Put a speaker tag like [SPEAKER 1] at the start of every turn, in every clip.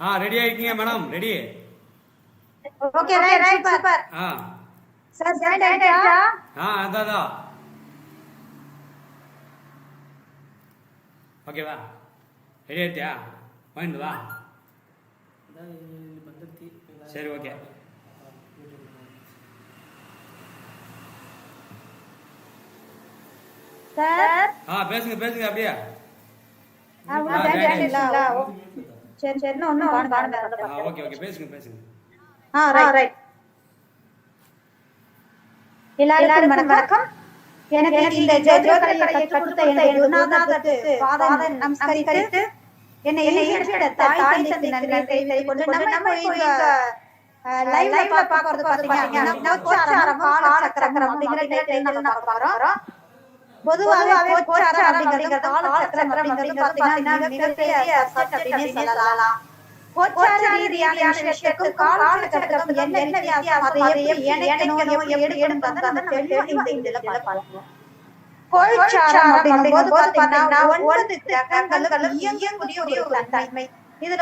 [SPEAKER 1] ஆ ready ஆயிட்டீங்க madam ready
[SPEAKER 2] okay right super
[SPEAKER 1] ஆ.
[SPEAKER 2] Sir join ஆயிட்டா?
[SPEAKER 1] ஆ அதான் அதான் ஓகேவா ரெடி ஆயிட்டியா? பாயிண்ட் வா. சரி ஓகே
[SPEAKER 2] சார்
[SPEAKER 1] ஆ பேசுங்க பேசுங்க அப்படியே
[SPEAKER 2] சரி சரி
[SPEAKER 1] ஆ ஓகே ஓகே பேசுங்க பேசுங்க
[SPEAKER 2] ஆ ரைட் எல்லாருக்கும் வணக்கம் எனக்கு இந்த கற்றுக் கொடுத்த குருநாதருக்கு பாதம் நமஸ்கரித்து என்னை ஈடுபட தாய் தந்தை நன்றியை தெரிவித்துக் கொண்டு நம்ம இங்க லைவ்ல பார்க்கறது பாத்தீங்கன்னா கோச்சாரம் காலச்சக்கரம் அப்படிங்கிற டைட்டில் நம்ம பார்க்கறோம் பொதுவாகவே கோச்சாரம் அப்படிங்கிறது காலச்சக்கரம் அப்படிங்கிறது பாத்தீங்கன்னா மிகப்பெரிய சப்ஜெக்ட் அப்படின்னு சொல்லலாம். கோச்சார ரீதியான விஷயத்துக்கும் காலச்சக்கரத்துக்கும் என்ன என்ன வித்தியாசம்? அதை எப்படி இணைக்கணும்? எப்படி எடுக்கணும் நம்ம தெளிவா இந்த இதுல பார்க்கலாம். கோச்சாரம் அப்படிங்கும்போது பாத்தீங்கன்னா ஒன்பது கிரகங்களும் இயங்கக்கூடிய ஒரு தன்மை.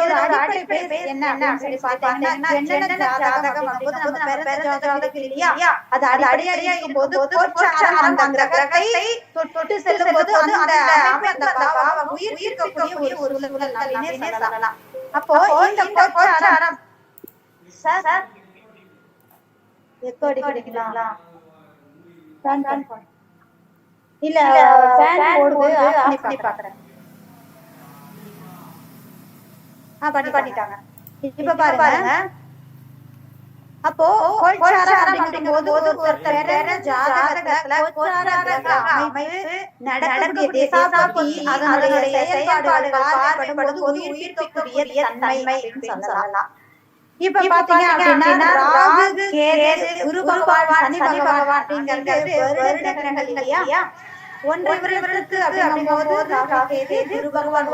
[SPEAKER 2] ஒரு அடிப்படை பேஸ் என்ன அப்படின்னு சொல்லி பாத்தீங்கன்னா என்னென்ன ஜாதகம் அப்படிங்கும்போது நம்ம பிறந்த ஜாதகம் இல்லையா? அது அடிப்படையா இருக்கும்போது கோச்சாரம் அந்த கிரகத்தை தொட்டு செல்லும் போது அந்த அமைப்பு அந்த பாவம் உயிர் இருக்கக்கூடிய ஒரு சூழல் அப்படின்னே சொல்லலாம்? அப்போ இந்த சார் எக்கோ இல்ல ஃபேன் போடுது ஆஃப் பண்ணி பாக்குறேன் ஆ பண்ணி பண்ணிட்டாங்க. இப்ப பாருங்க. அப்போ அப்படிங்கும்போது ஒருத்தர் ஜாதகத்துல அமைப்பு நடக்கக்கூடிய திசாபுத்தி அதனுடைய செயல்பாடுகள் பார்க்கப்படும்போது உயிர் இருக்கக்கூடிய தன்மை சொல்லலாம். இப்ப பாத்தீங்க அப்படின்னா ராகு கேது குரு பகவான் சனி பகவான் அப்படிங்கிறது வருட கிரகங்கள் இல்லையா? ஒன்று ராகு குரு பகவான்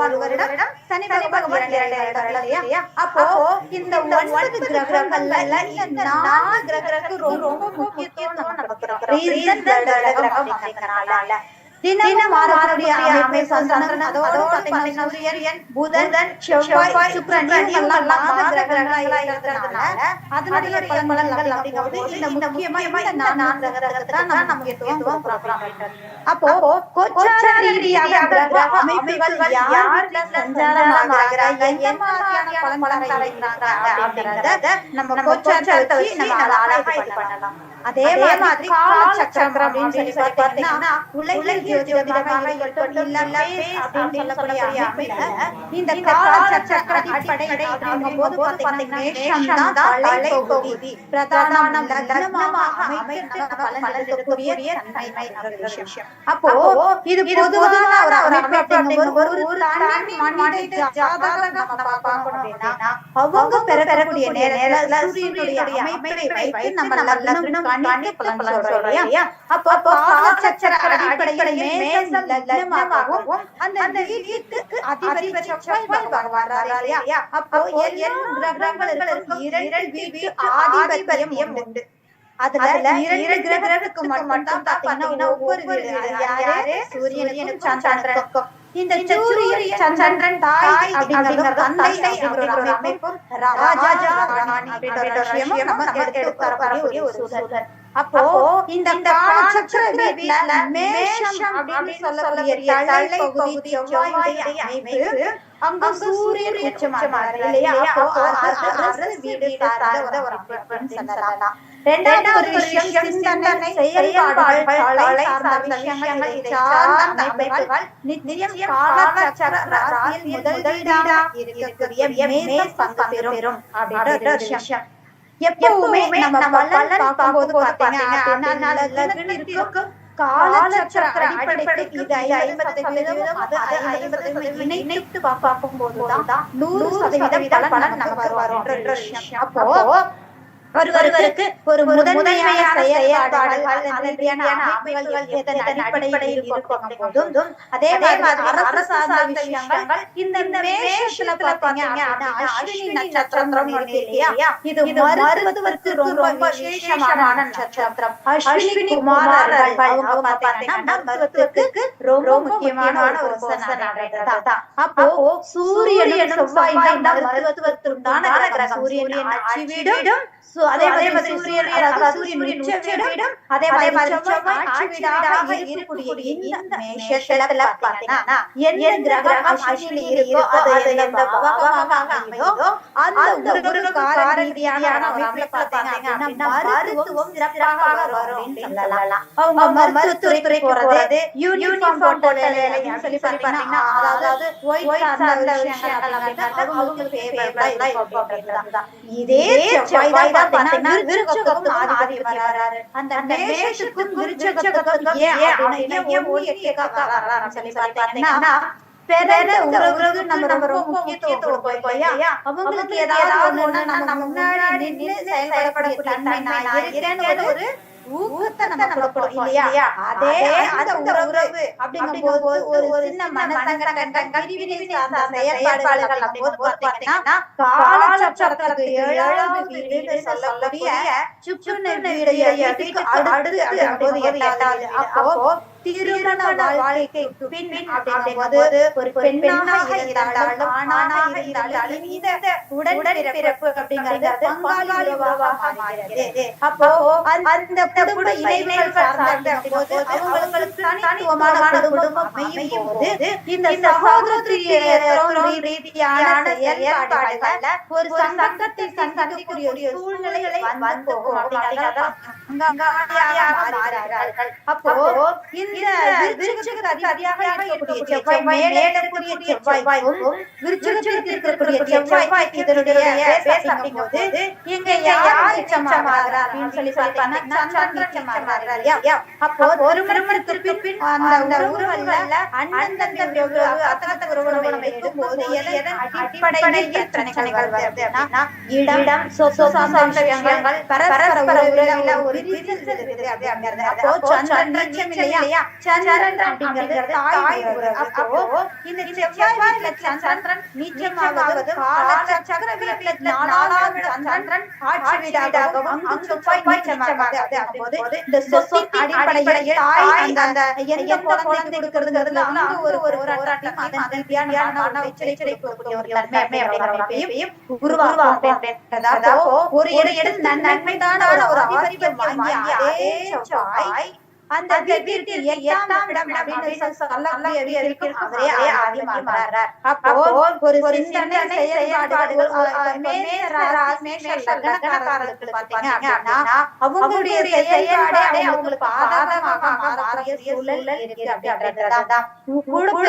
[SPEAKER 2] சனி பகவான் இரண்டு இல்லையா அப்போ இந்த ஒன்பது கிரகங்கள்ல இந்த நாலு கிரகத்துக்கு ரொம்ப முக்கியத்துவம் நமக்கு ரீசன் கிரகம் அப்படிங்கறனால தினம் மாறக்கூடிய அமைப்பை சந்திரன் அதோடு பாத்தீங்கன்னா சூரியன் புதன் செவ்வாய் சுக்கிரன் இவங்கெல்லாம் மாத கிரகங்களா இருக்கிறதுனால அதனுடைய பலன்கள் அப்படிங்கிறது இந்த முக்கியமா இந்த நான்கு கிரகத்தை தான் நம்ம முக்கியத்துவம் கொடுக்கலாம் அப்போ கோச்சார ரீதியாக கிரக அமைப்புகள் யாருல சஞ்சாரம் ஆகிறாங்க எந்த மாதிரியான பலன் தருகிறாங்க அப்படிங்கறத நம்ம கோச்சாரத்தை வச்சு நம்ம அழகா இது பண்ணலாம். அதே மாதிரி காலச்சக்கரம் அப்படின்னு சொல்லி பார்த்தீங்கன்னா உலகில் ஜோதிடமாக இருக்கட்டும் இல்ல அப்படின்னு சொல்லக்கூடிய அமைப்புல இந்த காலச்சக்கர அடிப்படை அப்படிங்கும்போது பாத்தீங்கன்னா மேஷம் தான் தலைப்பகுதி. பிரதானம் லக்னமாக அமைத்து பலன் இருக்கக்கூடிய தன்மை ஒரு விஷயம். அப்போ இது பொதுவான ஒரு அமைப்பு அப்படிங்கும்போது ஒரு தனி மனித ஜாதகம் நம்ம பார்க்கணும் அப்படின்னா அவங்க பெறக்கூடிய நேரத்துல சூரியனுடைய அமைப்பை வைத்து நம்ம லக்னம் கணித்து பலன் சொல்றோம் இல்லையா? அப்போ காலச்சக்கர அடிப்படையில் மேசம் லக்னமாகவும் அந்த வீட்டுக்கு அதிபதி செவ்வாய் பகவான் இல்லையா? அப்போ எல்லா கிரகங்களுக்கும் இரண்டு வீட்டு ஆதிபத்தியம் உண்டு. அதுல இரண்டு கிரகத்துக்கு மட்டும் பாத்தீங்கன்னா ஒவ்வொரு வீடு. அது யாரு? சூரியனுக்கும் சந்திரனுக்கும். இந்த சந்திரன் தாய் அப்படிங்கறது தந்தை அப்படிங்கிற ஒரு அமைப்பும் ராஜா ராணி அப்படின்ற ஒரு விஷயமும் நம்ம எடுத்து வரக்கூடிய ஒரு சூழல். அப்போ இந்த காலச்சக்கர வீட்டுல மேஷம் அப்படின்னு சொல்லக்கூடிய தலை பகுதி செவ்வாயுடைய அமைப்பு அங்க சூரியன் உச்சமாகிறார். இல்லையா? அப்போ அது அரசு வீடு சார்ந்த ஒரு அமைப்புன்னு சொல்லலாம். இரண்டாவது ஒரு விஷயம் சிந்தனை செயல்பாடுகள் கலை சார்ந்த விஷயங்கள் இதை சார்ந்த அமைப்புகள் நிச்சயம் காலச்சக்கர ராசியில் முதலீடாக இருக்கக்கூடிய மேல் பங்கு பெறும். அப்படின்ற ஒரு விஷயம். எப்பவுமே நம்ம பலன் பார்க்கும்போது பாத்தீங்கன்னா லக்னத்திற்கு காலச்சக்கர அடிப்படைக்கு இது ஐம்பது சதவீதம் அது ஐம்பது இணைத்து பார்க்கும் போதுதான் நூறு சதவீதம் பலன் நமக்கு வரும் அப்போ ஒருவருக்கு ஒரு முதன்மையான செயற்பாடுகள் அந்த ரீதியான அமைப்புகள் எதன் அடிப்படையில் இருக்கும் போதும்? அதே மாதிரி அரசு சார்ந்த விஷயங்கள் இந்த மேஷத்துல பாத்தீங்க அஸ்வினி நட்சத்திரம் ஒண்ணு இல்லையா? இது மருத்துவத்துக்கு ரொம்ப விசேஷமான நட்சத்திரம். அஸ்வினி குமாரர்கள். அவங்க பாத்தீங்கன்னா மருத்துவத்துக்கு ரொம்ப முக்கியமான ஒரு அப்போ சூரியனும் செவ்வாயும் தான் மருத்துவத்திற்குண்டான கிரகம். சூரியன் சு- அதே மாதிரி சூரியன் அதாவது சூரியன் உச்ச வீடும் அதே மாதிரி செவ்வாய் ஆட்சி வீடாக இருக்கக்கூடிய இந்த மேஷத்துல பாத்தீங்கன்னா எந்த கிரகம் அஸ்வினி இருக்கோ அது எந்த அமையுதோ அந்த ஒரு கால ரீதியான ஒரு அமைப்புல அப்படின்னா மருத்துவம் சிறப்பாக வரும் சொல்லலாம். அவங்க மருத்துவத்துறை போறது யூனிஃபார்ம் போட்டதுன்னு சொல்லி பாத்தீங்கன்னா அதாவது ஒயிட் சார்ந்த விஷயங்கள் அவங்களுக்கு இதே செவ்வாய் தான் பாத்தீங்கன்னா விருச்சகத்துக்கும் ஆதி வராரு அந்த மேஷத்துக்கும் விருச்சகத்துக்கும் ஏன் அப்படின்னா ஏன் ஒளி கேட்க வராருன்னு சொல்லி பாத்தீங்கன்னா பிறந்த உறவுகளுக்கு நம்ம ரொம்ப ரொம்ப முக்கியத்துவம் கொடுப்போம் அவங்களுக்கு ஏதாவது ஒண்ணு நம்ம முன்னாடி நின்று செயல்படக்கூடிய தன்மை நான் இருக்கேன்னு ஒரு ஊக்கத்தை நம்ம கொடுப்போம் இல்லையா? அதே அந்த உறவு அப்படிங்கும்போது ஒரு ஒரு சின்ன மனசங்கடங்கள் பிரிவினை சார்ந்த செயல்பாடுகள் காலச்சக்கரத்துக்கு ஏழாவது வீடு சொல்லக்கூடிய அடுத்து எட்டாவது அப்போ திருமண வாழ்க்கைக்கு பின் அப்படிங்கும்போது ஒரு பெண்ணாக இருந்தாலும் ஆணாக இருந்தாலும் இந்த உடன்பிறப்பு அப்படிங்கிறது பங்காளி உறவாக மாறுகிறது அப்போ அந்த குடும்ப இணைவுகள் சார்ந்த போது அவங்களுக்கு தனித்துவமான குடும்பம் அமையும் போது இந்த சகோதரத்துவ ரீதியான செயல்பாடுகள்ல ஒரு சங்கத்தில் சந்திக்கக்கூடிய ஒரு சூழ்நிலைகளை வந்து போகும் அப்படிங்கிறத அப்போ இந்த இல்லையா? இடம் பரஸ்பர உறவுல ஒரு விரிசல் இருக்குது அப்படிங்கிறது. அப்போ சந்திரன் நீச்சம் இல்லையா சந்திரன் அப்படிங்கிறது தாய் அப்போ இந்த செவ்வாய் வீட்டுல சந்திரன் நீச்சமாவது கால சக்கர வீட்டுல நாலாவது சந்திரன் ஆட்சி வீடாகவும் அங்கு செவ்வாய் நீச்சமாவது அப்படிங்கும்போது இந்த சொத்தின் அடிப்படையில் தாய் அந்த எந்த குழந்தை கொடுக்கறதுங்கிறது அங்க ஒரு ஒரு போராட்டம் அதன் ரீதியான எச்சரிக்கக்கூடிய ஒரு அமைப்பையும் உருவாக்கும். அப்படின்றதா ஒரு இடத்தில் ஆதிபரியம் வாங்கி அதே செவ்வாய் அந்த வீட்டிற்கு எட்டாம் இடம் அப்படின்னு சொல்லக்கூடிய இருக்கும் அவரே ஆதிமாகிறார் அப்போ ஒரு சிந்தனை செயல்பாடு மேஷக்காரர்களுக்கு பாத்தீங்க அப்படின்னா அவங்களுடைய செயல்பாடு அவங்களுக்கு பாதகமாக மாறக்கூடிய சூழல் இருக்கு அப்படின்றதுதான். குடும்ப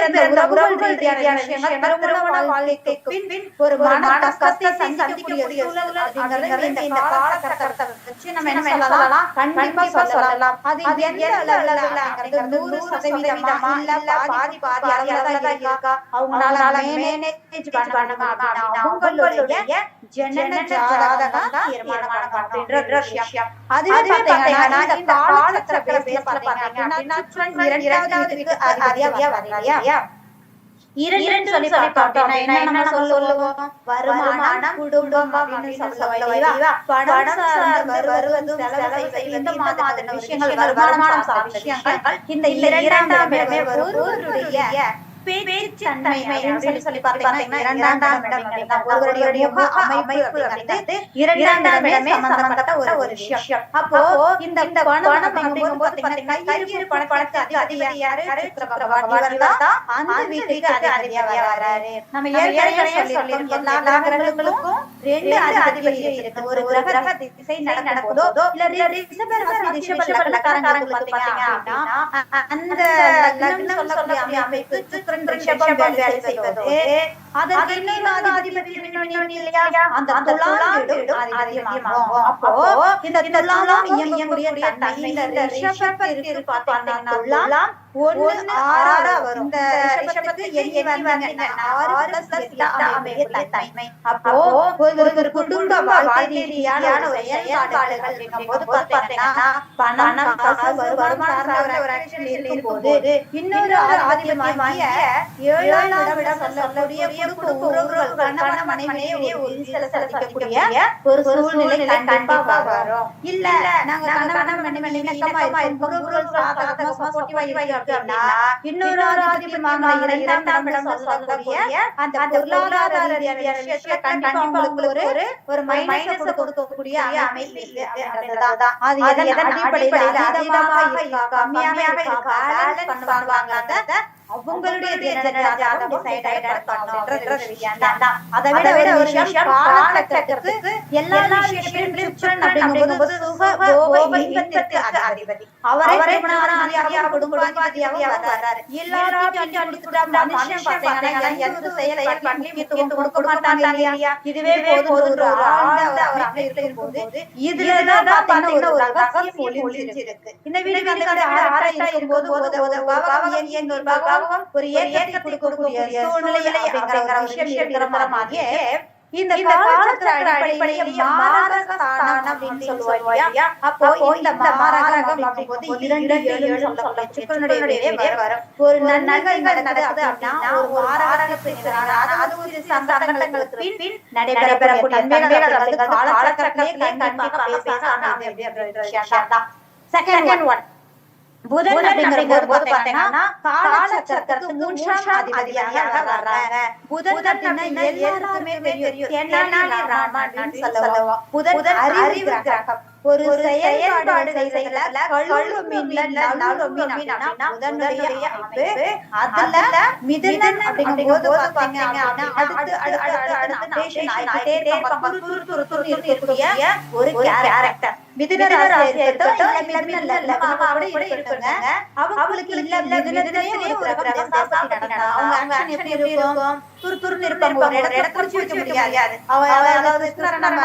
[SPEAKER 2] உறவுகள் ரீதியான விஷயங்கள் திருமண வாழ்க்கைக்கு பின் ஒரு மன கஷ்டத்தை சந்திக்கக்கூடிய சூழல் அப்படிங்கிறது இந்த காலகட்டத்தை வச்சு நம்ம என்ன சொல்லலாம்? கண்டிப்பா சொல்லலாம். அது அளவுல நூறு சதவீதமா இல்ல பாதி பாதி அளவுலதான் இருக்கா? அவங்களால மேனேஜ் பண்ணணும் அப்படின்னா அவங்களுடைய ஜனன ஜாதகம் தான் தீர்மானம் அப்படின்ற விஷயம். அதுவே பாத்தீங்கன்னா இந்த பாத்தீங்கன்னா இரண்டாவது அதிபதியா வரலையா இரண்டு சொல்லி பார்த்தோம் என்ன சொல்லுவோம்? வருமானம் குடும்பம் அப்படின்னு பணம் இந்த விஷயங்கள் வருமானம் சார்ந்த விஷயங்கள் இந்த இரண்டாம் ஒருவருடைய இரண்டாம் இடம் சம்பந்தப்பட்ட ஒரு ஒரு விஷயம். அப்போ இந்த பணம் அப்படிங்கும்போது பாத்தீங்கன்னா கையில் பண பணத்தை அதிபதி யாரு அந்த வீட்டுக்கு அதிபதியா வராரு. நம்ம ஏற்கனவே சொல்லியிருக்கோம். எல்லா கிரகங்களுக்கும் ரெண்டு அதிபதி இருக்கு. ஒரு கிரக திசை நடக்குதோ இல்ல ரிஷப ராசி ரிஷப லக்னக்காரங்களுக்கு பாத்தீங்க அப்படின்னா அந்த லக்னம் சொல்லக்கூடிய அமைப்பு சுக்கிரன் ரிஷபம் வேலை செய்வது அதற்கு இன்னொரு அதிபதி இன்னொன்னு இல்லையா? அந்த துலாம் அதிபதியமாகும் அப்போ இந்த துலாம் இயங்கக்கூடிய தன்மை இந்த ரிஷபத்திற்கு பார்த்தீங்கன்னா துலாம் ஒண்ணு ஆறா வரும். இந்த ரிஷபத்துக்கு எண்ணி வந்தாங்க ஆறு பிளஸ் எட்டு அமைய தன்மை. அப்போ ஒரு ஒரு குடும்ப வாழ்க்கை ரீதியான ஒரு செயல்பாடுகள் அப்படிங்கும்போது பார்த்தீங்கன்னா பணம் காசு வருமானம் சார்ந்த ஒரு ஆக்ஷன் இருக்கும்போது இன்னொரு ஆதிபத்தியமாகிய ஏழாம் இடம் சொல்லக்கூடிய குடும்ப உறவுகள் கணவன் மனைவியே ஒரு சில சந்திக்கக்கூடிய ஒரு சூழ்நிலை கண்டிப்பா வரும். இல்ல நாங்க கணவன் மனைவி இணக்கமா இருக்கும். உறவுகள் சாதகமா சப்போர்ட்டிவா இருக்கு அப்படின்னா இன்னொரு ஆதிபத்தியமாக இரண்டாம் இடம் சொல்லக்கூடிய அந்த பொருளாதார ரீதியான விஷயத்துல கண்டிப்பா உங்களுக்கு ஒரு ஒரு மைனஸ் கொடுக்கக்கூடிய அமைப்பு அப்படின்றதுதான். அது எதன் அடிப்படையில அதிகமாக கம்மியாக அவங்களுடைய தினசரி ஜாதகம் decide ஆயிடும் அப்படின்ற விஷயம் தான். அதை விட ஒரு விஷயம் காலகட்டத்துக்கு எல்லா விஷயத்திலும் சுக்கிரன் அப்படிங்கும்போது சுக போக இன்பத்திற்கு அதிபதி. அவரை திருமணாதிபதியாக குடும்பாதிபதியாக வர்றாரு எல்லாத்தையும் கொடுத்துட்டா மனுஷன் பார்த்தீங்கன்னா எந்த செயலை பண்ணி முக்கியத்துவம் கொடுக்க மாட்டாங்க இல்லையா? இதுவே போதும் ஒரு ஆழ்ந்த ஒரு அமைப்பு இருக்கும்போது இதுலதான் பாத்தீங்கன்னா ஒரு ரகசியம் ஒளிஞ்சிருக்கு. இந்த வீடு வந்து ஆராய்ச்சி இருக்கும்போது ஒரு ஒரு பாவம் ஏன் ஏன் ஒரு பாவம் ஒரு ஏற்றத்தை கொடுக்கக்கூடிய சூழ்நிலை அப்படிங்கிற ஒரு விஷயம் இருக்கிற மாதிரியே இந்த காலச்சக்கர அடிப்படையில் மாரக ஸ்தானம் அப்படின்னு இல்லையா? அப்போ இந்த மாரகம் அப்படிங்கும்போது இரண்டு ஏழு. சுக்கிரனுடைய வீடே வரும். ஒரு நன்மைகள் நடக்குது அப்படின்னா ஒரு மாரகத்துக்கு அது ஒரு சங்கடங்களுக்கு பின் நடைபெறக்கூடிய நன்மைகள் வந்து காலச்சக்கரத்திலே கண்டிப்பா பேச அமையும் அப்படின்ற விஷயம் தான். Second one. புதன் அப்படிங்கிற போது பாத்தீங்கன்னா காலச்சக்கரத்துக்கு மூன்றாம் அதிபதியாக வர்றாங்க. புதன் அப்படின்னா எல்லாருக்குமே தெரியும். தென்னாலி ராமன் அப்படின்னு சொல்லுவோம். புதன் அறிவு கிரகம். ஒரு செயல்பாடு செய்யல கழுவு மீன்ல நழுவு மீன் புதனுடைய அமைப்பு. அதுல மிதுனன் அப்படிங்கும்போது பாத்தீங்க அப்படின்னா அடுத்து அடுத்து அடுத்து நோட்டேஷன் ஆயிட்டே இருக்கக்கூடிய ஒரு கேரக்டர் மிதுன ராசி இருக்கட்டும் இல்ல மிதுன லக்னமா கூட இருக்கட்டுங்க அவங்களுக்கு இல்ல மிதுனத்திலேயே ஒரு கிரகம் தசாபதி நடந்தா அவங்க ஆக்ஷன் எப்படி இருக்கும்? துரு துருன்னு இருப்பாங்க. ஒரு இடத்துல புடிச்சு வைக்க முடியாது. அவ அதாவது நம்ம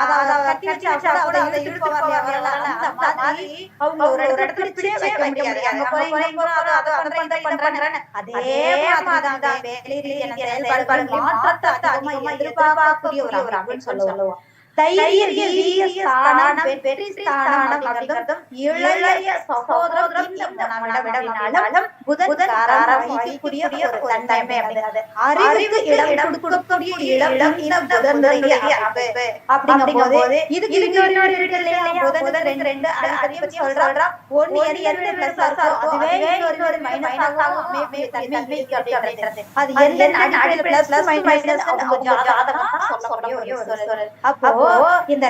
[SPEAKER 2] அதாவது கட்டி வச்சு வச்சு அவட அதை இழுத்து அந்த மாதிரி அவங்க ஒரு இடத்துல பிடிச்சே வைக்க முடியாது. அங்க போய் இங்க போய் அதை பண்றேன் இதை பண்றேன்னு அதே மாதிரி தான் வேலை ரீதியான செயல்பாடுகள் மாற்றத்தை அதிகமா எதிர்பார்க்கக்கூடிய ஒரு அமைப்புன்னு சொல்லுவோம் தைரிய வீரிய ஸ்தானம் வெற்றி ஸ்தானம் அப்படிங்கிறதும் இளைய சகோதரம் இந்த மனவிடவினாலும் புதன் காரம் வகிக்கக்கூடிய ஒரு தன்மை அப்படிங்கிறது. அறிவுக்கு இடம் கொடுக்கக்கூடிய இடம் இந்த புதனுடைய அமைப்பு. அப்படிங்கும்போது இதுக்கு இன்னொரு இருக்கு இல்லையா? புதன் ரெண்டு ரெண்டு அதிபதி சொல்றான் எது எந்த பிளஸ் இருக்கோ அதுவே இன்னொரு மைனஸ் ஆகும் தன்மை அப்படிங்கிறது. அது எந்த அடிப்படையில் பிளஸ் மைனஸ் அவங்க ஜாதகம் சொல்லக்கூடிய ஒரு அப்போ இந்த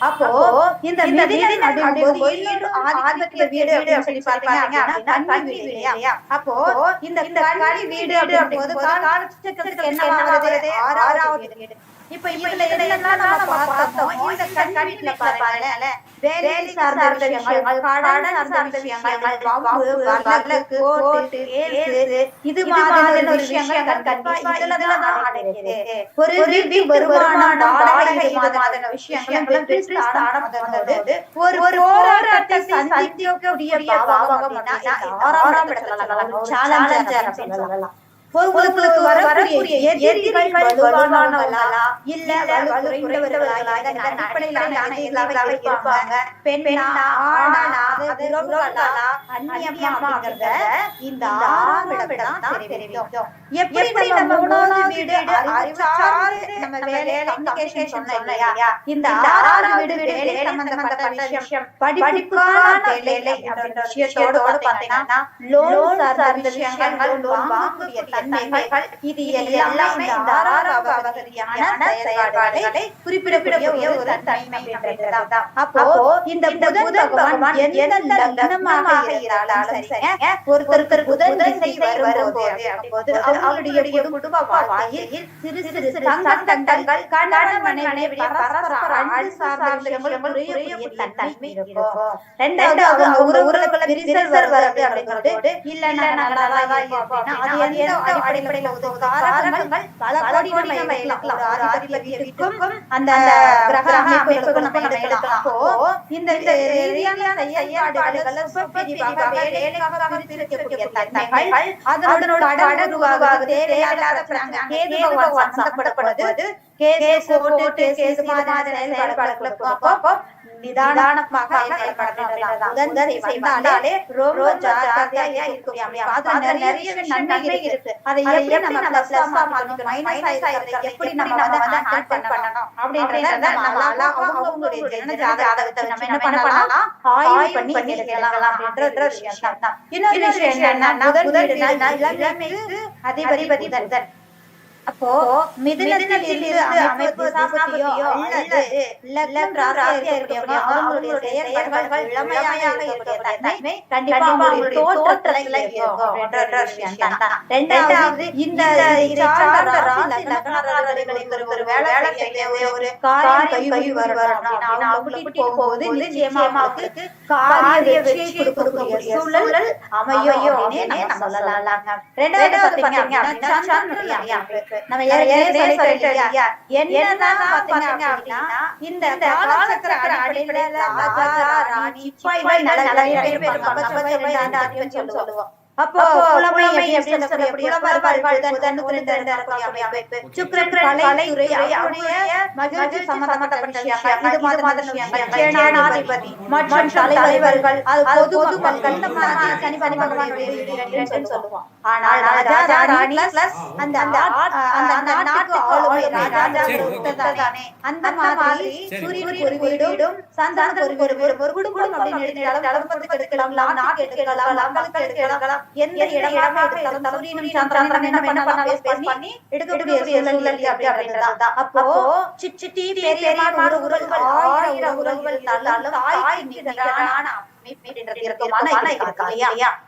[SPEAKER 2] அப்போ இந்த வீடு அப்போ இந்த என்ன ஆறாவது வீடு. இப்ப இதுல என்னெல்லாம் நம்ம பார்த்தோம். இந்த வேலை சார்ந்த விஷயங்கள் சார்ந்த விஷயங்கள் வழக்கு கோர்ட்டு இது மாதிரியான ஒரு விஷயங்கள் கண்டிப்பா இதுலதான் ஒரு வீட்டு வருமானம் வாடகை இது மாதிரியான வந்தது ஒரு ஒரு போராட்டத்தை சந்திக்கக்கூடிய ஆறாம் இடத்துல சொல்லலாம். சேலஞ்சர் சொல்லலாம். உங்களுக்கு வரக்கூடிய எதிரிகள் வலுவானவர்களா? இல்ல வலு குறைந்தவர்களா? இதன் அடிப்படையிலான இருப்பாங்க. பெண்ணா ஆணா அது உறவுகளா? அந்நியமா அப்படிங்கறத இந்த ஆறாம் இடம் தான் தெரிவிக்கும் எப்படி நம்ம மூணாவது வீடு அறிவு சார்ந்து நம்ம வேலை கம்யூனிகேஷன் சொன்னோம் இல்லையா? இந்த ஆறாம் வீடு வேலை சம்பந்தப்பட்ட விஷயம். படிப்புக்கான வேலை அப்படின்ற விஷயத்தோடு பாத்தீங்கன்னா லோன் சார்ந்த விஷயங்கள் லோன் வாங்கக்கூடிய தன்மைகள் இது எல்லாமே இந்த ஆறாம் பாவகரியான செயல்பாடுகளை குறிப்பிடக்கூடிய ஒரு தன்மை அப்படின்றதுதான் அப்போ இந்த புதன் பகவான் எந்த லக்னமாக இருந்தாலும் சரிங்க. ஒருத்தருக்கு புதன் திசை வரும்போது அப்படிம்போது அவருடைய குடும்ப வாழ்க்கையில் சிறு சிறு சங்கடங்கள் கணவன் மனைவி பரஸ்பர அன்பு சார்ந்த விஷயங்கள் குறையக்கூடிய தன்மை இருக்கும். ரெண்டாவது அவங்க உறவுக்குள்ள விரிசல் வருவது அப்படிங்கிறது இல்ல நான் எந்த அடிப்படையில உதவுது காரகங்கள் பல கோடி நம்ம எடுக்கலாம். ஒரு ஆதிபத்திய வீட்டுக்கும் அந்த கிரக அமைப்புகளுக்கும் நம்ம இந்த இந்த ரீதியான செயல்பாடுகளை சுபபிரிவாக வேலைக்காக பிரிக்கக்கூடிய தன்மைகள் அதனோட அடங்குவாக தேவையில்லாத சம்பந்தப்படுவது கேஸ் கோர்ட்டு கேஸ் மாதிரி செயல்பாடுகளுக்கு அப்போ நிதானமாக உடன்தலை வந்தாலே ரொம்ப ஜாக்கிரதையா இருக்கக்கூடிய அமைப்பு. அதுல நிறைய நன்மை இருக்கு அதை எப்படி நம்ம plus ஆ மாத்தணும், minus ஆ இருக்கிறதை எப்படி நம்ம வந்து handle பண்ணணும் அப்படின்றத நம்ம அழகா அவங்கவங்களுடைய ஜனன ஜாதகத்தை வச்சு நம்ம என்ன பண்ணலாம் ஆய்வு பண்ணி எடுக்கலாம் அப்படின்ற விஷயம் தான் இன்னொரு விஷயம் என்னன்னா முதல் வீடுனா இளமைக்கு அதிபதி புதன் அப்போ மிதுனத்தில் இருந்து அமைப்பு சாஸ்திரியோ அல்லது லக்னம் ராசியா இருக்கக்கூடிய அவங்களுடைய செயல்பாடுகள் இளமையாக இருக்கக்கூடிய தன்மை கண்டிப்பா அவங்களுடைய தோற்றத்துல இருக்கும் அப்படின்ற விஷயம் தான் ரெண்டாவது இந்த இதை சார்ந்த ராசி லக்ன ராசிகளுக்கு ஒரு வேலை செய்ய ஒரு காரியம் அப்படின்னா போகும்போது நிச்சயமா அவங்களுக்கு காரிய கொடுக்கக்கூடிய சூழல் அமையும் அப்படின்னே நம்ம சொல்லலாங்க ரெண்டாவது பாத்தீங்க அப்படின்னா சந்திரனுடைய அமைப்பு நம்ம ஏற்கனவே சொல்லிட்டோம் இல்லையா என்னதான் பாத்தீங்க அப்படின்னா இந்த காலச்சக்கர அடிப்படையில ராஜா ராணி சிப்பாய்கள் நிறைய பேர் இருப்பாங்க நம்ம சொல்லுவோம் சொல்லுவோம் அப்போ புலமை சொல்லக்கூடிய அமைப்பு. சுக்கிரன் மகிழ்ச்சி சம்பந்தப்பட்ட இது மற்றும் தலைவர்கள் அது பொது மக்கள். சொல்லுவோம். ஆனால் ராஜா ராணி பிளஸ் அந்த அந்த அந்த நாட்டுக்கு ஆளுமை ராஜா தானே. அந்த மாதிரி சூரியனுக்கு ஒரு வீடும் சந்தானத்துக்கு ஒரு வீடும் ஒரு குடும்பம் அப்படின்னு எடுக்கலாம் நாட்டுக்கு எடுக்கலாம் மக்களுக்கு எடுக்கலாம். எந்த இடமாக எடுத்தாலும் சூரியனும் சந்திரனும் என்ன பண்ணலாம்? பேஸ் பண்ணி எடுக்கக்கூடிய சூழல் அப்படி அப்படின்றதுதான் அப்போ சிட்டி ஒரு உறவுகள் ஆயிரம் உறவுகள் இருந்தாலும் தாய்க்கு நிகரான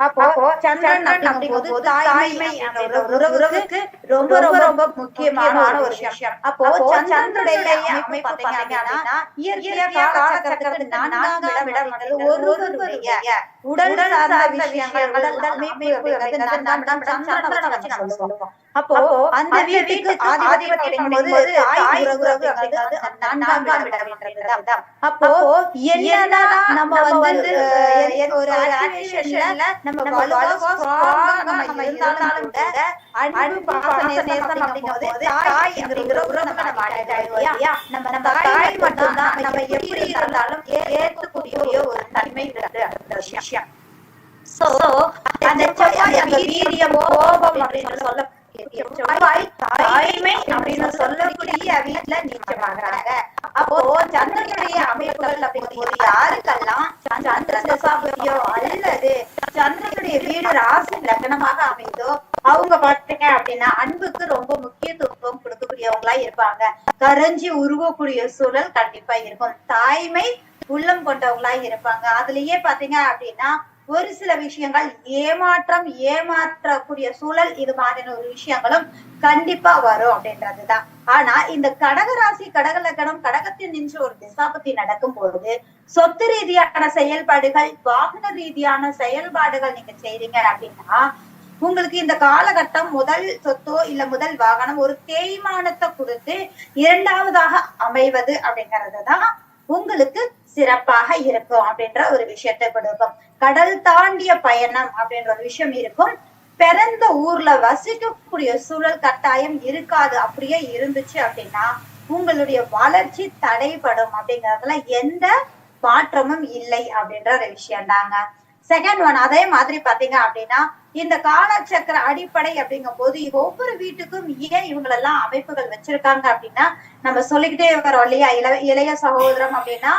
[SPEAKER 2] அப்போ சந்திரன் அப்படிங்கும்போது தாய்மை உறவுக்கு ரொம்ப ரொம்ப ரொம்ப முக்கியமான ஒரு விஷயம். அப்போ சந்திரனுடைய அமைப்பு பாத்தீங்க அப்படின்னா இயற்கையா காலச்சக்கரத்துக்கு நான்காம் இடம் விட ஒருவருடைய உடல் சார்ந்த விஷயங்கள் உடல் அமைப்பு அப்படிங்கிறது நான்காம் இடம். சந்திரனை வச்சு நம்ம சொல்லுவோம். அப்போ அந்த வீட்டுக்கு ஆதிபத்தியம் போது தாய் உறவு அப்படிங்கிறது நான்காம் இடம் அப்படின்றது அப்போ என்னதான் நம்ம வந்து ஒரு ஆக்டிவேஷன்ல நம்ம நம்ம இருந்தாலும் கூட அன்பு பாச நேசம் அப்படிங்கும்போது தாய் அப்படிங்கிற உறவு நம்ம அடையாளம் நம்ம நம்ம தாய் மட்டும் தான் நம்ம எப்படி இருந்தாலும் ஏற்கக்கூடிய ஒரு தன்மை விஷயம். சோ அந்த வீரியம் கோபம் அப்படின்னு சொல்ல தாய்மை அப்படின்னு சொல்லக்கூடிய வீட்டுல அப்போ சந்திரனுடைய அமைப்புகள் யாருக்கெல்லாம் சந்திர தசாபதியோ அல்லது சந்திரனுடைய வீடு ராசி லக்னமாக அமைந்தோ அவங்க பாத்தீங்க அப்படின்னா அன்புக்கு ரொம்ப முக்கியத்துவம் கொடுக்கக்கூடியவங்களா இருப்பாங்க. கரைஞ்சி உருவக்கூடிய சூழல் கண்டிப்பா இருக்கும். தாய்மை உள்ளம் கொண்டவங்களா இருப்பாங்க. அதுலயே பாத்தீங்க அப்படின்னா ஒரு சில விஷயங்கள் ஏமாற்றம் ஏமாற்றக்கூடிய சூழல் இது மாதிரியான ஒரு விஷயங்களும் கண்டிப்பா வரும் அப்படின்றதுதான். ஆனா இந்த கடகராசி கடக லக்கணம் கடகத்தில் நின்று ஒரு திசாபத்தி நடக்கும் பொழுது சொத்து ரீதியான செயல்பாடுகள் வாகன ரீதியான செயல்பாடுகள் நீங்க செய்றீங்க அப்படின்னா உங்களுக்கு இந்த காலகட்டம் முதல் சொத்தோ இல்ல முதல் வாகனம் ஒரு தேய்மானத்தை கொடுத்து இரண்டாவதாக அமைவது அப்படிங்கிறது தான் உங்களுக்கு சிறப்பாக இருக்கும் அப்படின்ற ஒரு விஷயத்தை கொடுக்கும். கடல் தாண்டிய பயணம் அப்படின்ற ஒரு விஷயம் இருக்கும். பிறந்த ஊர்ல வசிக்கக்கூடிய சூழல் கட்டாயம் இருக்காது. அப்படியே இருந்துச்சு அப்படின்னா உங்களுடைய வளர்ச்சி தடைப்படும் அப்படிங்கறதுல எந்த மாற்றமும் இல்லை அப்படின்ற ஒரு விஷயம் தாங்க செகண்ட் ஒன் அதே மாதிரி பாத்தீங்க அப்படின்னா இந்த காலச்சக்கர அடிப்படை அப்படிங்கும் போது ஒவ்வொரு வீட்டுக்கும் ஏன் இவங்களெல்லாம் அமைப்புகள் வச்சிருக்காங்க அப்படின்னா நம்ம சொல்லிக்கிட்டே வரோம் இல்லையா? இள இளைய சகோதரம் அப்படின்னா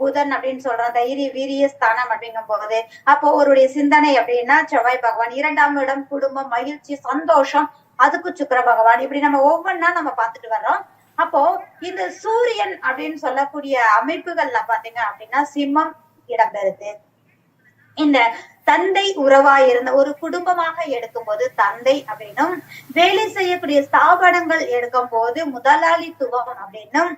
[SPEAKER 2] புதன் அப்படின்னு சொல்றோம் தைரிய வீரிய ஸ்தானம் அப்படிங்கும் போது அப்போ ஒருடைய சிந்தனை அப்படின்னா செவ்வாய் பகவான் இரண்டாம் இடம் குடும்பம் மகிழ்ச்சி சந்தோஷம் அதுக்கு சுக்கிர பகவான். இப்படி நம்ம ஒவ்வொன்னா நம்ம பார்த்துட்டு வர்றோம். அப்போ இந்த சூரியன் அப்படின்னு சொல்லக்கூடிய அமைப்புகள்ல பாத்தீங்க அப்படின்னா சிம்மம் இடம்பெறுது. இந்த தந்தை உறவா இருந்த ஒரு குடும்பமாக எடுக்கும்போது தந்தை அப்படின்னும் வேலை செய்யக்கூடிய ஸ்தாபனங்கள் எடுக்கும் போது முதலாளித்துவம் அப்படின்னும்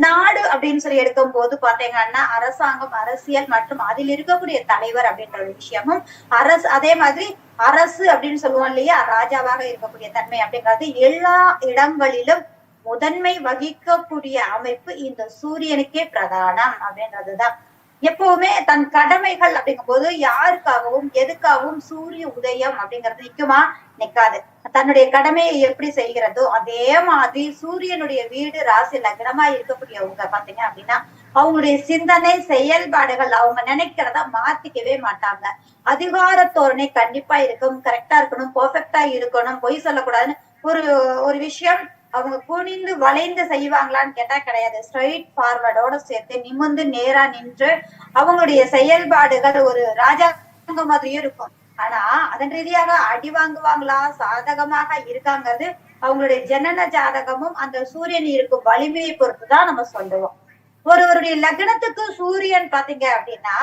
[SPEAKER 2] நாடு அப்படின்னு சொல்லி எடுக்கும் போது பாத்தீங்கன்னா அரசாங்கம் அரசியல் மற்றும் அதில் இருக்கக்கூடிய தலைவர் அப்படின்ற ஒரு விஷயமும் அரசு அதே மாதிரி அரசு அப்படின்னு சொல்லுவோம் இல்லையா ராஜாவாக இருக்கக்கூடிய தன்மை அப்படிங்கிறது எல்லா இடங்களிலும் முதன்மை வகிக்கக்கூடிய அமைப்பு இந்த சூரியனுக்கே பிரதானம் அப்படின்றதுதான். எப்பவுமே தன் கடமைகள் அப்படிங்கும் போது யாருக்காகவும் எதுக்காகவும் சூரிய உதயம் அப்படிங்கிறது நிக்குமா? நிக்காது. தன்னுடைய கடமையை எப்படி செய்கிறதோ அதே மாதிரி சூரியனுடைய வீடு ராசி லக்னமா இருக்கக்கூடியவங்க பாத்தீங்க அப்படின்னா அவங்களுடைய சிந்தனை செயல்பாடுகள் அவங்க நினைக்கிறத மாத்திக்கவே மாட்டாங்க. அதிகார தோரணை கண்டிப்பா இருக்கும் கரெக்டா இருக்கணும் பெர்ஃபெக்டா இருக்கணும் பொய் சொல்லக்கூடாதுன்னு ஒரு ஒரு விஷயம் அவங்க குனிந்து வளைந்து செய்வாங்களான்னு கேட்டா கிடையாது. ஸ்ட்ரைட் ஃபார்வர்டோட சேர்த்து நிமிர்ந்து நேரா நின்று அவங்களுடைய செயல்பாடுகள் ஒரு ராஜாங்க மாதிரியும் இருக்கும். ஆனா அதன் ரீதியாக அடி வாங்குவாங்களா சாதகமாக இருக்காங்கிறது அவங்களுடைய ஜனன ஜாதகமும் அந்த சூரியன் இருக்கும் வலிமையை பொறுத்துதான் நம்ம சொல்லுவோம். ஒருவருடைய லக்னத்துக்கு சூரியன் பாத்தீங்க அப்படின்னா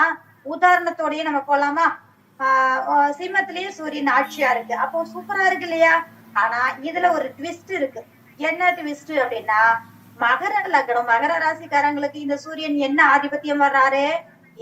[SPEAKER 2] உதாரணத்தோடய நம்ம போலாமா? ஆஹ் சிம்மத்திலயே சூரியன் ஆட்சியா இருக்கு. அப்போ சூப்பரா இருக்கு இல்லையா? ஆனா இதுல ஒரு ட்விஸ்ட் இருக்கு. என்ன ட்விஸ்ட் அப்படின்னா மகர லக்னம் மகர ராசிக்காரங்களுக்கு இந்த சூரியன் என்ன ஆதிபத்தியம் வர்றாரு?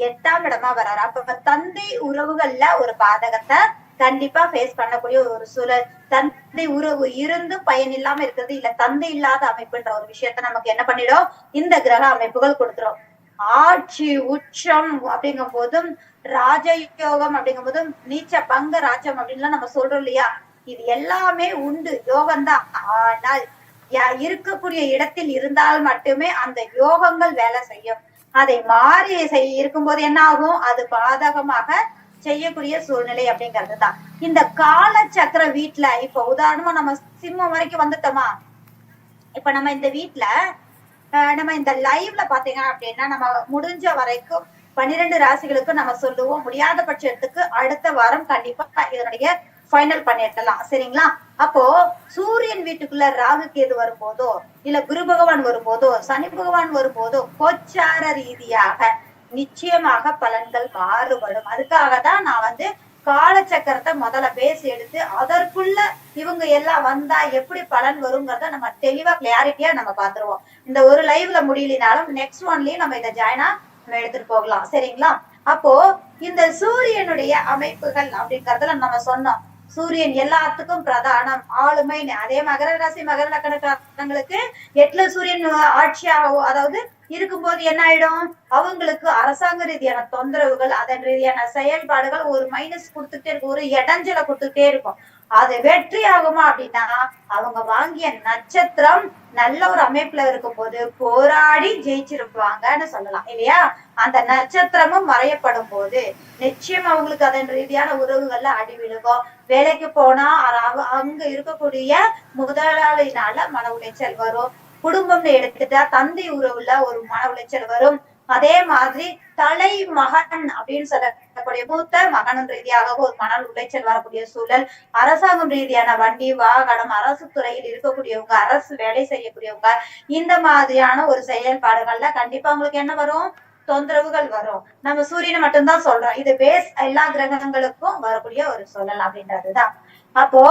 [SPEAKER 2] எட்டாம் இடமா வர்றாரு. அப்ப தந்தை உறவுகள்ல ஒரு பாதகத்தை கண்டிப்பா ஃபேஸ் பண்ணக்கூடிய ஒரு சூழல். தந்தை உறவு இருந்து பயன் இல்லாம இருக்கிறது இல்ல தந்தை இல்லாத அமைப்புன்ற ஒரு விஷயத்த நமக்கு என்ன பண்ணிடும்? இந்த கிரக அமைப்புகள் கொடுத்துரும். ஆட்சி உச்சம் அப்படிங்கும் போதும் ராஜயோகம் அப்படிங்கும் போதும் நீச்ச பங்க ராஜம் அப்படின்னு நம்ம சொல்றோம் இல்லையா? இது எல்லாமே உண்டு. யோகம் தான் ஆனால் இருக்கக்கூடிய இடத்தில் இருந்தால் மட்டுமே அந்த யோகங்கள் வேலை செய்யும். அதை மாறி செய் இருக்கும்போது என்ன ஆகும்? அது பாதகமாக செய்யக்கூடிய சூழ்நிலை அப்படிங்கிறது தான். இந்த கால சக்கர வீட்டுல இப்ப உதாரணமா நம்ம சிம்மம் வரைக்கும் வந்துட்டோமா? இப்ப நம்ம இந்த வீட்டுல நம்ம இந்த லைவ்ல பாத்தீங்க அப்படின்னா நம்ம முடிஞ்ச வரைக்கும் பன்னிரெண்டு ராசிகளுக்கு நம்ம சொல்லுவோம். முடியாத பட்சத்துக்கு அடுத்த வாரம் கண்டிப்பா இதனுடைய ஃபைனல் பண்ணிடலாம் சரிங்களா? அப்போ சூரியன் வீட்டுக்குள்ள ராகு கேது வரும்போதோ இல்ல குரு பகவான் வரும்போதோ சனி பகவான் வரும்போதோ கோச்சார ரீதியாக நிச்சயமாக பலன்கள் மாறுபடும். அதுக்காக தான் நான் வந்து காலச்சக்கரத்தை முதல்ல பேசி எடுத்து அதற்குள்ள இவங்க எல்லாம் வந்தா எப்படி பலன் வருங்கிறத நம்ம தெளிவா கிளாரிட்டியா நம்ம பாத்துருவோம் இந்த ஒரு லைவ்ல முடியலனாலும் நெக்ஸ்ட் ஒன்லயும் நம்ம இதை ஜாயினா நம்ம எடுத்துட்டு போகலாம். சரிங்களா? அப்போ இந்த சூரியனுடைய அமைப்புகள் அப்படிங்கறதுல நம்ம சொன்னோம். சூரியன் எல்லாத்துக்கும் பிரதானம் ஆளுமை அதே மகர ராசி மகர லக்கணக்காரங்களுக்கு எட்டுல சூரியன் ஆட்சியாக அதாவது இருக்கும்போது என்ன ஆயிடும் அவங்களுக்கு அரசாங்க ரீதியான தொந்தரவுகள் அதன் ரீதியான செயல்பாடுகள் ஒரு மைனஸ் கொடுத்துட்டே இருக்கும். ஒரு இடைஞ்சலை கொடுத்துட்டே இருக்கும். அது வெற்றி ஆகுமா அப்படின்னா அவங்க வாங்கிய நட்சத்திரம் நல்ல ஒரு அமைப்புல இருக்கும் போது போராடி ஜெயிச்சிருப்பாங்கன்னு சொல்லலாம். இல்லையா? அந்த நட்சத்திரமும் மறையப்படும் போது நிச்சயம் அவங்களுக்கு அதன் ரீதியான உறவுகள்ல அடி விழுகும். வேலைக்கு போனா அங்க இருக்கக்கூடிய முதலாளினால மன உளைச்சல் வரும். குடும்பம்னு எடுத்துட்டா தந்தை உறவுல ஒரு மன உளைச்சல் வரும். அதே மாதிரி தலை மகன் அப்படின்னு சொல்லக்கூடிய மூத்த மகனும் ரீதியாக ஒரு மன உளைச்சல் வரக்கூடிய சூழல். அரசாங்கம் ரீதியான வண்டி வாகனம் அரசு துறையில் இருக்கக்கூடியவங்க அரசு வேலை செய்யக்கூடியவங்க இந்த மாதிரியான ஒரு செயல்பாடுகள்ல கண்டிப்பா உங்களுக்கு என்ன வரும்? தொந்தரவுகள் வரும். நம்ம சூரியனை மட்டும்தான் சொல்றோம். இது பேஸ் எல்லா கிரகங்களுக்கும் வரக்கூடிய ஒரு சூழல் அப்படின்றதுதான். அப்போ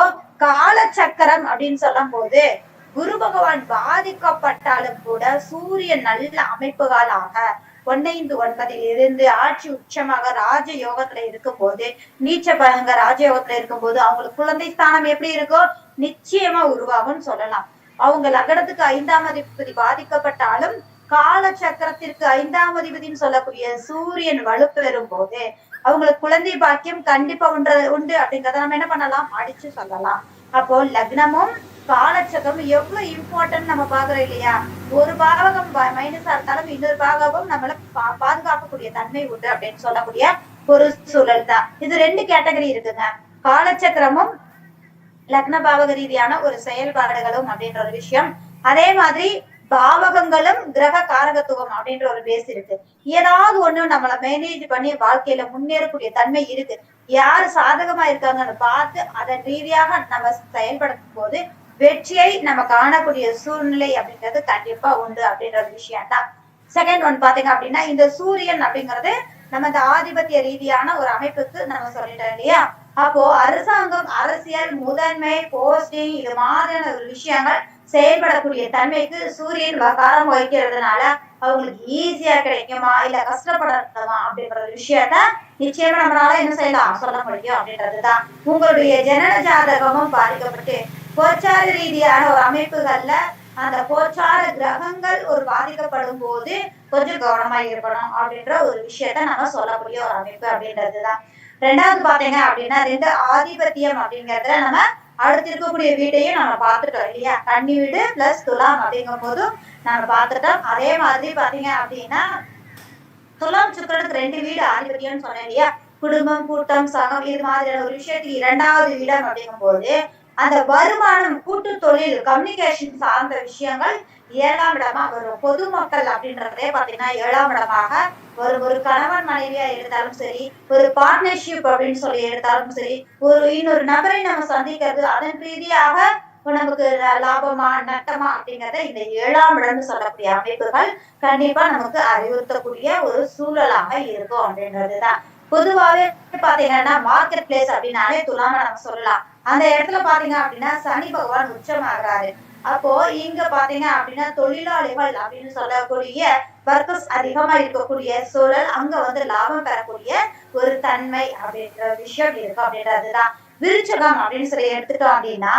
[SPEAKER 2] காலச்சக்கரம் அப்படின்னு சொல்லும் போது குரு பகவான் பாதிக்கப்பட்டாலும் கூட சூரியன் நல்ல அமைப்புகளாக ஒன்னைந்து ஒன்பதில் இருந்து ஆட்சி உச்சமாக ராஜ யோகத்துல இருக்கும் போது நீச்ச பழங்க ராஜயோகத்துல இருக்கும் போது அவங்களுக்கு குழந்தை ஸ்தானம் எப்படி இருக்கோ நிச்சயமா உருவாகும்னு சொல்லலாம். அவங்க லக்னத்துக்கு ஐந்தாம் அதிபதி பாதிக்கப்பட்டாலும் கால சக்கரத்திற்கு ஐந்தாம் அதிபதினு சொல்லக்கூடிய சூரியன் வலுப்பெறும் போது அவங்களுக்கு குழந்தை பாக்கியம் கண்டிப்பா உண்டு உண்டு அப்படிங்கறத நம்ம என்ன பண்ணலாம்? அடிச்சு சொல்லலாம். அப்போ லக்னமும் காலச்சக்கரம் எவ்வளவு இம்பார்ட்டன்ட் நம்ம பாக்குறோம் இல்லையா? ஒரு பாகவகம் மைனஸா இருந்தாலும் இன்னொரு பாகவகம் நம்மள பா- பாதுகாக்கக்கூடிய தன்மை உண்டு அப்படின்னு சொல்லக்கூடிய ஒரு சூழல் தான். இது ரெண்டு கேட்டகரி இருக்குங்க. காலச்சக்கரமும் லக்ன பாவக ரீதியான ஒரு செயல்பாடுகளும் அப்படின்ற ஒரு விஷயம். அதே மாதிரி பாவகங்களும் கிரக காரகத்துவம் அப்படின்ற ஒரு பேஸ் இருக்கு. ஏதாவது ஒண்ணு நம்மள மேனேஜ் பண்ணி வாழ்க்கையில முன்னேறக்கூடிய தன்மை இருக்கு. யாரு சாதகமா இருக்காங்கன்னு பார்த்து அதன் ரீதியாக நம்ம செயல்படுத்தும் போது வெற்றியை நம்ம காணக்கூடிய சூழ்நிலை அப்படிங்கிறது கண்டிப்பா உண்டு அப்படின்ற ஒரு விஷயம் தான் செகண்ட் ஒன் பாத்தீங்க அப்படின்னா இந்த சூரியன் அப்படிங்கிறது நம்ம இந்த ஆதிபத்திய ரீதியான ஒரு அமைப்புக்கு நம்ம சொல்லிட்டோம் இல்லையா? அப்போ அரசாங்கம் அரசியல் முதன்மை போஸ்டிங் இது மாதிரியான ஒரு விஷயங்கள் செயல்படக்கூடிய தன்மைக்கு சூரியன் வகாரம் வகிக்கிறதுனால அவங்களுக்கு ஈஸியா கிடைக்குமா? இல்ல கஷ்டப்படணுமா அப்படின்ற ஒரு விஷயத்த நிச்சயமா நம்மளால என்ன செய்யலாம்? சொல்ல முடியும். அப்படின்றதுதான். உங்களுடைய ஜனன ஜாதகமும் பாதிக்கப்பட்டு கோச்சார ரீதியான ஒரு அமைப்புகள்ல அந்த கோச்சார கிரகங்கள் ஒரு பாதிக்கப்படும் போது கொஞ்சம் கவனமா இருக்கணும். அப்படின்ற ஒரு விஷயத்த நம்ம சொல்லக்கூடிய ஒரு அமைப்பு அப்படின்றதுதான். ரெண்டாவது பாத்தீங்க அப்படின்னா ரெண்டு ஆதிபத்தியம் அப்படிங்கறத நம்ம அடுத்து இருக்கக்கூடிய வீட்டையும் நம்ம பார்த்துட்டோம் இல்லையா? கன்னி வீடு பிளஸ் துலாம் அப்படிங்கும் போதும் நம்ம பார்த்துட்டோம். அதே மாதிரி பாத்தீங்க அப்படின்னா துலாம் சுக்கரனுக்கு ரெண்டு வீடு ஆதிபத்தியம்னு சொன்னேன் இல்லையா? குடும்பம் கூட்டம் சகம் இது மாதிரியான ஒரு விஷயத்துக்கு இரண்டாவது இடம் அப்படிங்கும் போது அந்த வருமானம் கூட்டு தொழில் கம்யூனிகேஷன் சார்ந்த விஷயங்கள் ஏழாம் இடமா வரும். பொதுமக்கள் அப்படின்றதே பாத்தீங்கன்னா ஏழாம் இடமாக ஒரு ஒரு கணவன் மனைவியா எடுத்தாலும் சரி ஒரு பார்ட்னர்ஷிப் அப்படின்னு சொல்லி எடுத்தாலும் சரி ஒரு இன்னொரு நபரை நம்ம சந்திக்கிறது அதன் ரீதியாக நமக்கு லாபமா நட்டமா அப்படிங்கறத இந்த ஏழாம் இடம்னு சொல்லக்கூடிய அமைப்புகள் கண்டிப்பா நமக்கு அறிவுறுத்தக்கூடிய ஒரு சூழலாக இருக்கும் அப்படின்றதுதான். பொதுவாவே பாத்தீங்கன்னா மார்க்கெட் பிளேஸ் அப்படின்னாலே துலாம நம்ம சொல்லலாம். அந்த இடத்துல பாத்தீங்க அப்படின்னா சனி பகவான் உச்சமாகிறாரு. அப்போ இங்க பாத்தீங்க அப்படின்னா தொழிலாளிகள் அப்படின்னு சொல்லக்கூடிய பர்பஸ் அதிகமா இருக்கக்கூடிய சூழல் அங்க வந்து லாபம் பெறக்கூடிய ஒரு தன்மை அப்படின்ற விஷயம் இருக்கு அப்படின்றதுதான். விருச்சகம் அப்படின்னு சொல்லி எடுத்துட்டோம் அப்படின்னா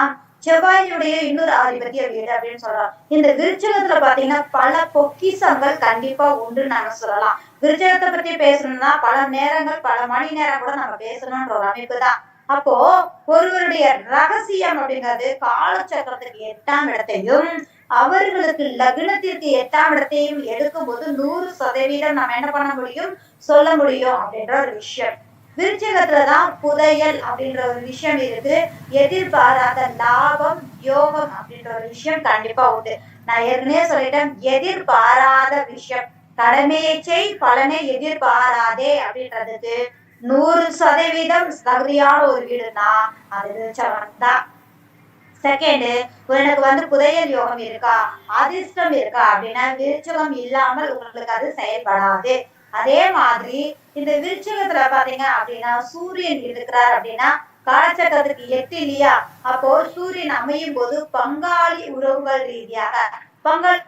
[SPEAKER 2] செவ்வாயினுடைய இன்னொரு ஆதிபத்திய வீடு அப்படின்னு சொல்றோம். இந்த விருச்சகத்துல பாத்தீங்கன்னா பல பொக்கிசங்கள் கண்டிப்பா உண்டு நாங்க சொல்லலாம். விருச்சகத்தை பத்தி பேசணும்னா பல நேரங்கள் பல மணி நேரம் கூட நம்ம பேசணும்ன்ற ஒரு அமைப்பு தான் அப்போ ஒருவருடைய ரகசியம் அப்படிங்கிறது காலச்சக்கரத்துக்கு எட்டாம் இடத்தையும் அவர்களுக்கு லக்னத்திற்கு எட்டாம் இடத்தையும் எடுக்கும்போது நூறு சதவீதம் நம்ம என்ன பண்ண முடியும்? சொல்ல முடியும் அப்படின்ற ஒரு விஷயம். விருச்சகத்துலதான் புதையல் அப்படின்ற ஒரு விஷயம் இருக்கு. எதிர்பாராத லாபம் யோகம் அப்படின்ற ஒரு விஷயம் கண்டிப்பா உண்டு. நான் ஏற்கனவே சொல்லிட்டேன் எதிர்பாராத விஷயம். கடமையை செய் பலனை எதிர்பாராதே அப்படின்றதுக்கு நூறு சதவீதம் தகுதியான ஒரு வீடுனா அது விருச்சகம் தான் செகண்ட் எனக்கு வந்து புதையல் யோகம் இருக்கா? அதிர்ஷ்டம் இருக்கா? அப்படின்னா விருச்சகம் இல்லாமல் உங்களுக்கு அது செயல்படாது. அதே மாதிரி இந்த விருச்சகத்துல பாத்தீங்க அப்படின்னா சூரியன் இருக்கிறார் அப்படின்னா காலச்சக்கரத்துக்கு எட்டு இல்லையா? அப்போ சூரியன் அமையும் போது பங்காளி உறவுகள் ரீதியாக பங்காளி